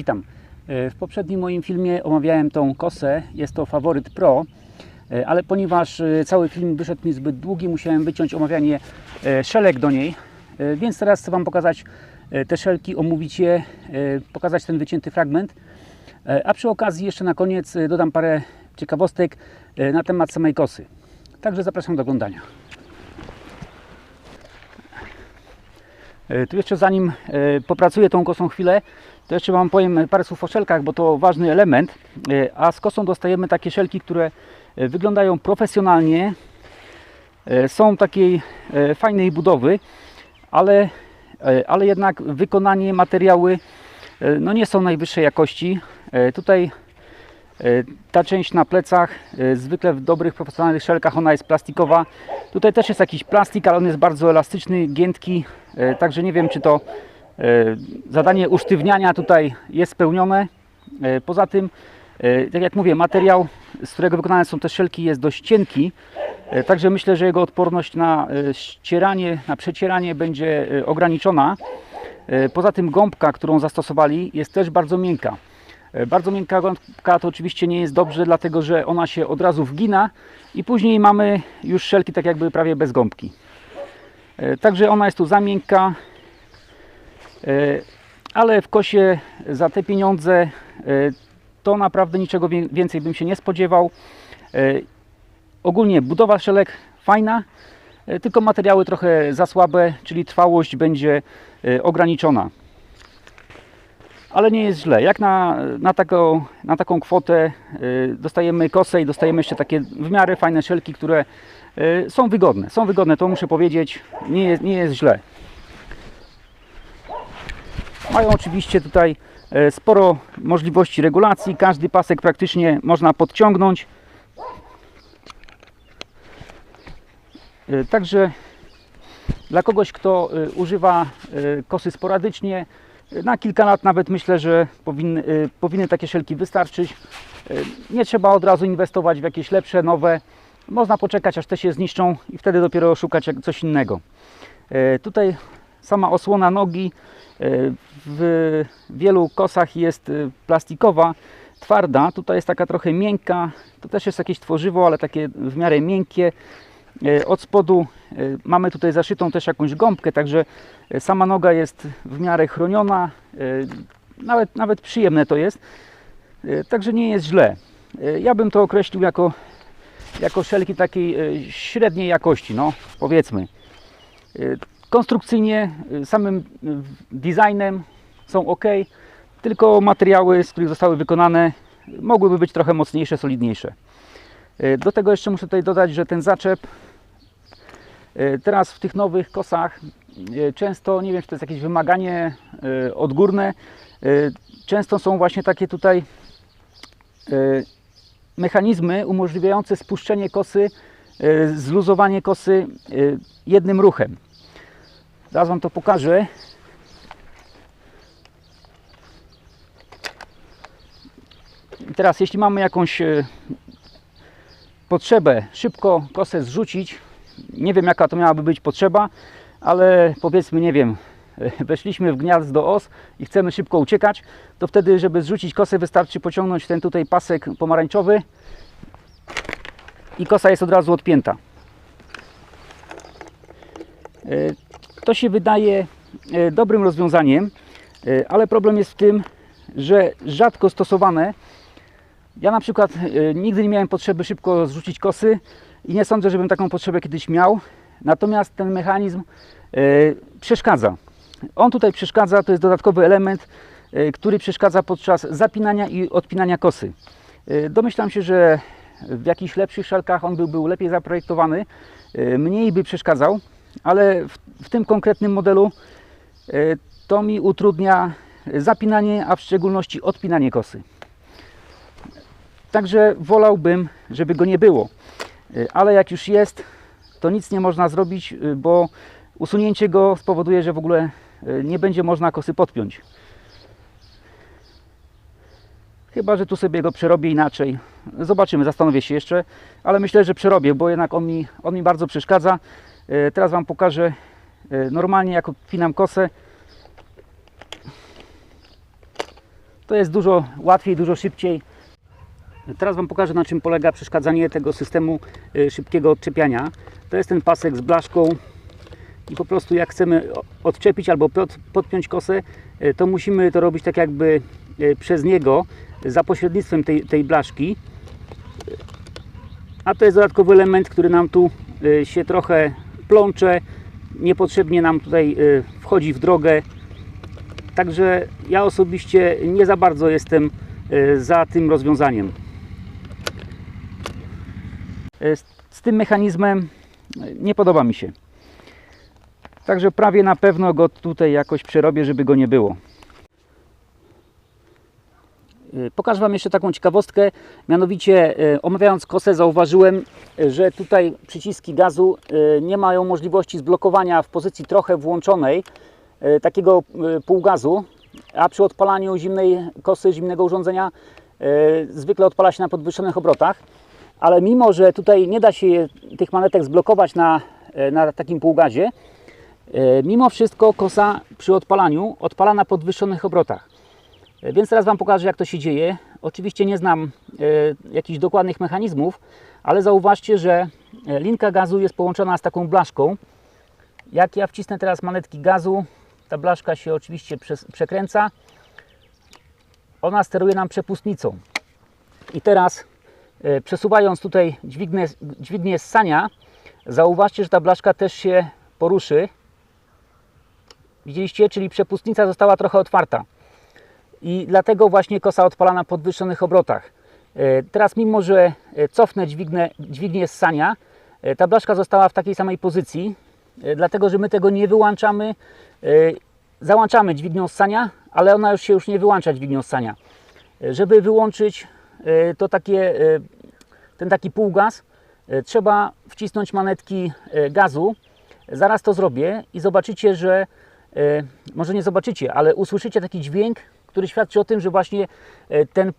Witam. E, W poprzednim moim filmie omawiałem tą kosę. Jest to Faworyt Pro, e, ale ponieważ e, cały film wyszedł mi zbyt długi, musiałem wyciąć omawianie szelek do niej. Więc teraz chcę Wam pokazać te szelki, omówić je, pokazać ten wycięty fragment. A przy okazji jeszcze na koniec dodam parę ciekawostek na temat samej kosy. Także zapraszam do oglądania. Tu jeszcze zanim e, popracuję tą kosą chwilę, to jeszcze Wam powiem parę słów o szelkach, bo to ważny element. E, A z kosą dostajemy takie szelki, które e, wyglądają profesjonalnie, e, są takiej e, fajnej budowy, ale, e, ale jednak wykonanie, materiały e, no nie są najwyższej jakości. E, Tutaj e, ta część na plecach, e, zwykle w dobrych, profesjonalnych szelkach ona jest plastikowa. Tutaj też jest jakiś plastik, ale on jest bardzo elastyczny, giętki, e, także nie wiem czy to e, zadanie usztywniania tutaj jest spełnione. E, Poza tym, e, tak jak mówię, materiał, z którego wykonane są te szelki jest dość cienki, e, także myślę, że jego odporność na e, ścieranie, na przecieranie będzie e, ograniczona. E, Poza tym gąbka, którą zastosowali jest też bardzo miękka. E, Bardzo miękka gąbka to oczywiście nie jest dobrze, dlatego że ona się od razu wgina i później mamy już szelki tak jakby prawie bez gąbki. E, Także ona jest tu za miękka, e, ale w kosie za te pieniądze to naprawdę niczego więcej bym się nie spodziewał. Ogólnie budowa szelek fajna, tylko materiały trochę za słabe, czyli trwałość będzie ograniczona ale nie jest źle. Jak na, na, taką, na taką kwotę y, dostajemy kosę i dostajemy jeszcze takie w miarę fajne szelki, które y, są wygodne. Są wygodne, to muszę powiedzieć. Nie jest, nie jest źle. Mają oczywiście tutaj y, sporo możliwości regulacji. Każdy pasek praktycznie można podciągnąć. Także dla kogoś, kto używa kosy sporadycznie, na kilka lat nawet myślę, że powinny, y, powinny takie szelki wystarczyć. Y, Nie trzeba od razu inwestować w jakieś lepsze, nowe. Można poczekać, aż te się zniszczą i wtedy dopiero szukać coś innego. Y, Tutaj sama osłona nogi w wielu kosach jest plastikowa, twarda. Tutaj jest taka trochę miękka. To też jest jakieś tworzywo, ale takie w miarę miękkie. E, Od spodu e, mamy tutaj zaszytą też jakąś gąbkę, także e, sama noga jest w miarę chroniona. Nawet, nawet przyjemne to jest. Także nie jest źle. Ja bym to określił jako, jako szelki takiej średniej jakości, no powiedzmy. Konstrukcyjnie, samym designem są ok, tylko materiały, z których zostały wykonane, mogłyby być trochę mocniejsze, solidniejsze. Do tego jeszcze muszę tutaj dodać, że ten zaczep teraz w tych nowych kosach e, często, nie wiem czy to jest jakieś wymaganie e, odgórne, e, często są właśnie takie tutaj e, mechanizmy umożliwiające spuszczenie kosy, e, zluzowanie kosy e, jednym ruchem. Zaraz Wam to pokażę. I teraz jeśli mamy jakąś e, potrzebę szybko kosę zrzucić. Nie wiem jaka to miałaby być potrzeba, ale powiedzmy, nie wiem, weszliśmy w gniazdo os i chcemy szybko uciekać, to wtedy, żeby zrzucić kosę, wystarczy pociągnąć ten tutaj pasek pomarańczowy i kosa jest od razu odpięta. E, To się wydaje e, dobrym rozwiązaniem, e, ale problem jest w tym, że rzadko stosowane ja na przykład e, nigdy nie miałem potrzeby szybko zrzucić kosy i nie sądzę, żebym taką potrzebę kiedyś miał. Natomiast ten mechanizm e, przeszkadza. On tutaj przeszkadza, to jest dodatkowy element, e, który przeszkadza podczas zapinania i odpinania kosy. Domyślam się, że w jakichś lepszych szelkach on by był lepiej zaprojektowany, mniej by przeszkadzał, ale w, w tym konkretnym modelu to mi utrudnia zapinanie, a w szczególności odpinanie kosy. Także wolałbym, żeby go nie było. Y, Ale jak już jest, to nic nie można zrobić, y, bo usunięcie go spowoduje, że w ogóle y, nie będzie można kosy podpiąć. Chyba, że tu sobie go przerobię inaczej. Zobaczymy, zastanowię się jeszcze, ale myślę, że przerobię, bo jednak on mi, on mi bardzo przeszkadza. Teraz Wam pokażę normalnie, jak odpinam kosę. To jest dużo łatwiej, dużo szybciej. Teraz Wam pokażę na czym polega przeszkadzanie tego systemu y, szybkiego odczepiania. To jest ten pasek z blaszką i po prostu jak chcemy odczepić albo pod, podpiąć kosę, y, to musimy to robić tak jakby y, przez niego za pośrednictwem tej, tej blaszki. A to jest dodatkowy element, który nam tu się trochę plącze, niepotrzebnie nam tutaj wchodzi w drogę. Także ja osobiście nie za bardzo jestem za tym rozwiązaniem. Y, Z, tym mechanizmem y, nie podoba mi się. Także prawie na pewno go tutaj jakoś przerobię, żeby go nie było. Y, Pokażę Wam jeszcze taką ciekawostkę. Mianowicie, omawiając kosę, zauważyłem, że tutaj przyciski gazu nie mają możliwości zblokowania w pozycji trochę włączonej takiego półgazu, a przy odpalaniu zimnej kosy, zimnego urządzenia zwykle odpala się na podwyższonych obrotach. Ale mimo, że tutaj nie da się tych manetek zblokować na, y, na takim półgazie, y, mimo wszystko kosa przy odpalaniu odpala na podwyższonych obrotach. E, Więc teraz Wam pokażę, jak to się dzieje. Oczywiście nie znam e, jakichś dokładnych mechanizmów, ale zauważcie, że e, linka gazu jest połączona z taką blaszką. Jak ja wcisnę teraz manetki gazu, ta blaszka się oczywiście przekręca. Ona steruje nam przepustnicą. I teraz e, przesuwając tutaj dźwignię, dźwignię ssania, zauważcie, że ta blaszka też się poruszy. Widzieliście? Czyli przepustnica została trochę otwarta i dlatego właśnie kosa odpala na podwyższonych obrotach. E, Teraz mimo, że e, cofnę dźwignę, dźwignię ssania, e, ta blaszka została w takiej samej pozycji, e, dlatego że my tego nie wyłączamy. e, Załączamy dźwignią ssania, ale ona już się już nie wyłącza dźwignią ssania. E, Żeby wyłączyć e, to takie, e, ten taki półgaz, e, trzeba wcisnąć manetki gazu. Zaraz to zrobię i zobaczycie, że może nie zobaczycie, ale usłyszycie taki dźwięk, który świadczy o tym, że właśnie ten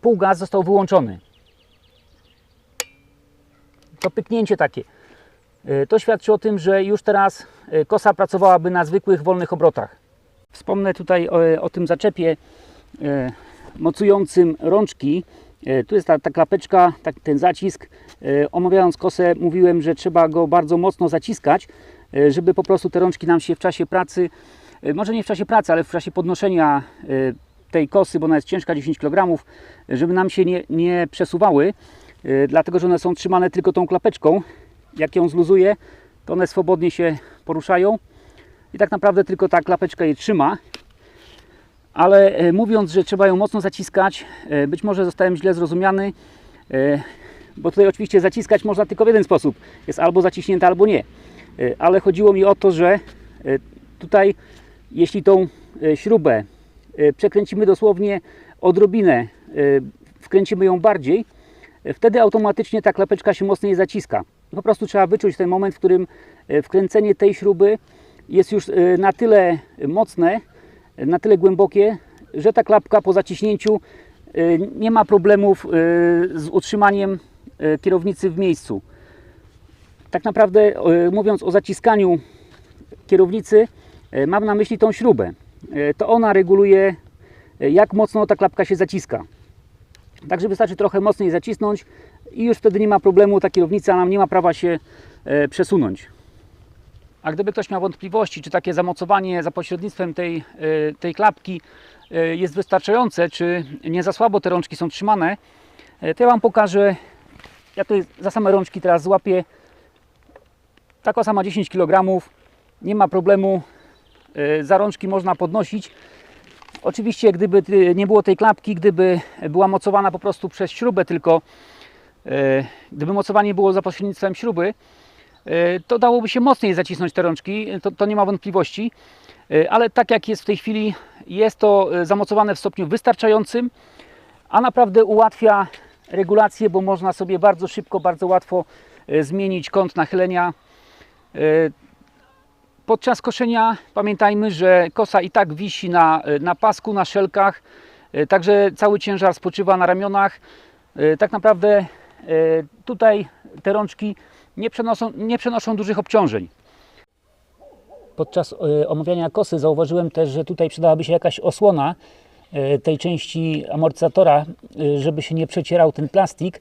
półgaz został wyłączony. To pyknięcie takie. To świadczy o tym, że już teraz kosa pracowałaby na zwykłych, wolnych obrotach. Wspomnę tutaj o, o tym zaczepie mocującym rączki. E, Tu jest ta, ta klapeczka, tak, ten zacisk. E, Omawiając kosę mówiłem, że trzeba go bardzo mocno zaciskać, e, żeby po prostu te rączki nam się w czasie pracy, może nie w czasie pracy, ale w czasie podnoszenia tej kosy, bo ona jest ciężka 10 kg, żeby nam się nie, nie przesuwały, dlatego że one są trzymane tylko tą klapeczką. Jak ją zluzuję, to one swobodnie się poruszają i tak naprawdę tylko ta klapeczka je trzyma. Ale e, mówiąc, że trzeba ją mocno zaciskać, e, być może zostałem źle zrozumiany, e, bo tutaj oczywiście zaciskać można tylko w jeden sposób. Jest albo zaciśnięte, albo nie. Ale chodziło mi o to, że tutaj, jeśli tą śrubę przekręcimy dosłownie odrobinę, wkręcimy ją bardziej, wtedy automatycznie ta klapeczka się mocniej zaciska. Po prostu trzeba wyczuć ten moment, w którym wkręcenie tej śruby jest już na tyle mocne, na tyle głębokie, że ta klapka po zaciśnięciu e, nie ma problemów e, z utrzymaniem e, kierownicy w miejscu. Tak naprawdę mówiąc o zaciskaniu kierownicy, mam na myśli tą śrubę. To ona reguluje jak mocno ta klapka się zaciska. Także wystarczy trochę mocniej zacisnąć i już wtedy nie ma problemu, ta kierownica nam nie ma prawa się przesunąć. A gdyby ktoś miał wątpliwości, czy takie zamocowanie za pośrednictwem tej, e, tej klapki e, jest wystarczające, czy nie za słabo te rączki są trzymane, e, to ja Wam pokażę. Ja tutaj za same rączki teraz złapię. Taka sama 10 kg, nie ma problemu. Za rączki można podnosić. Oczywiście, gdyby nie było tej klapki, gdyby była mocowana po prostu przez śrubę, tylko gdyby mocowanie było za pośrednictwem śruby, to dałoby się mocniej zacisnąć te rączki, to, to nie ma wątpliwości. E, Ale tak jak jest w tej chwili, jest to e, zamocowane w stopniu wystarczającym, a naprawdę ułatwia regulację, bo można sobie bardzo szybko, bardzo łatwo zmienić kąt nachylenia. Podczas koszenia pamiętajmy, że kosa i tak wisi na, na pasku, na szelkach, także cały ciężar spoczywa na ramionach. Tak naprawdę tutaj te rączki nie przenoszą, nie przenoszą dużych obciążeń. Podczas e, omawiania kosy zauważyłem też, że tutaj przydałaby się jakaś osłona, e, tej części amortyzatora, e, żeby się nie przecierał ten plastik.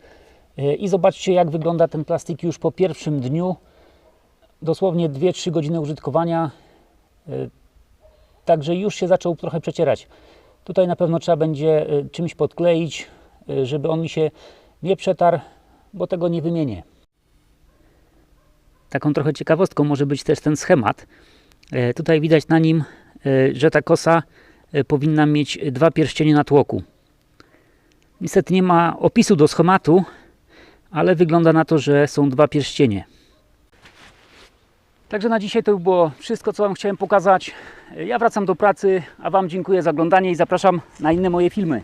I zobaczcie, jak wygląda ten plastik już po pierwszym dniu. Dosłownie 2-3 godziny użytkowania. Także już się zaczął trochę przecierać. Tutaj na pewno trzeba będzie czymś podkleić, żeby on mi się nie przetarł, bo tego nie wymienię. Taką trochę ciekawostką może być też ten schemat. E, Tutaj widać na nim, e, że ta kosa e, powinna mieć dwa pierścienie na tłoku. Niestety nie ma opisu do schematu, ale wygląda na to, że są dwa pierścienie. Także na dzisiaj to było wszystko, co Wam chciałem pokazać. Ja wracam do pracy, a Wam dziękuję za oglądanie i zapraszam na inne moje filmy.